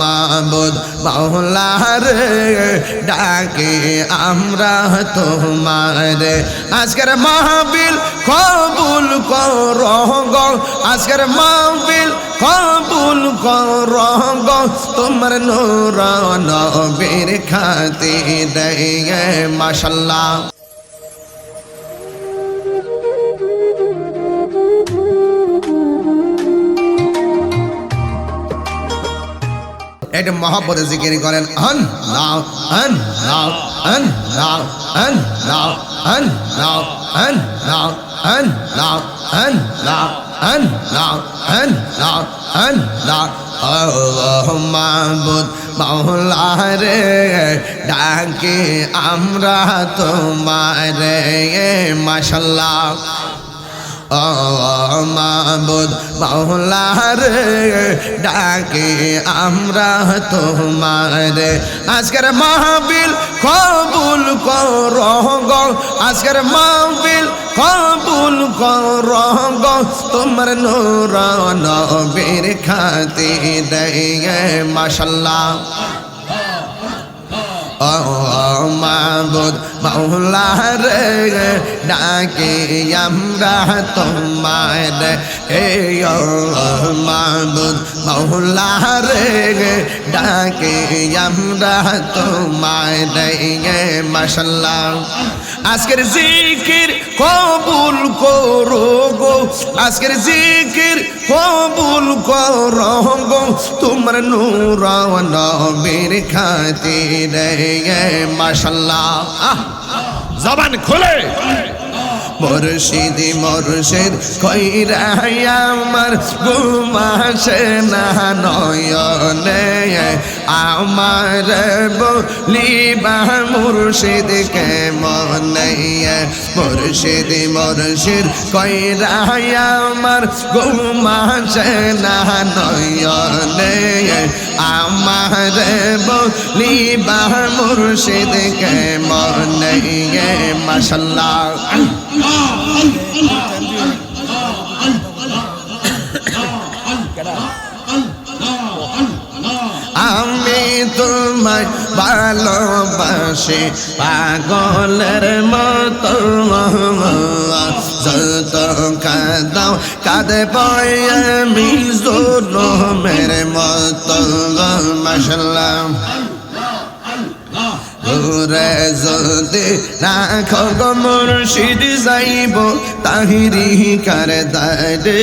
মাবুদ মাওলার, ডাকে আমরা তোমার। আজকের মাহবিল কবুল কর আজকের মাহবিল কবুল কর তোমার নূর নবীর খাতি দেয় মাশাল্লাহ। এটা মহাপদে জিকির করেন হন নাও হন নাও হন নাও হন নাও হন নাও হন নাও হন নাও হন নাও হন নাও হন নাও হন নাও মাহবুদ মাওলারে ডাকে আমরা তোমারে মাবুদ মাওলার ডাকে আমরা তোমার। আজকের মাহবিল কবুল কর আজকের মাহবিল কবুল কর তোমার নূর নবীর খাতি দেয় মাশাল্লাহ। মাবুদ মাওলা রে ডাকে আমরা তোমার হে মাবুদ মাওলা রে ডাকে আমরা তোমার রে। আজকের জিকির কবুল করো আজকের জিকির কবুল করো তোমার নূর নবীর খাতির মাশাল্লাহ আহ। জবান খুলে। মুর্শিদি, মুর্শিদ, কইরা আমার ঘুমাসে না নয়নে। আমার বলিবা মুর্শিদ কে মনে মুর্শিদ মুর্শিদ, কইরা আমার ঘুমাসে না নয়নে। আমার বলিবা মুর্শিদ কে মনে মাশাল্লাহ। আমি তোমায় ভালোবাসি পাগলের মতো যত কাদাও কাঁদে পড়ে আমি জুলুমের মতো মশলাম ঘুরে যদি রাখো গো মুর্শিদ যাইব তাহিরি কার দারে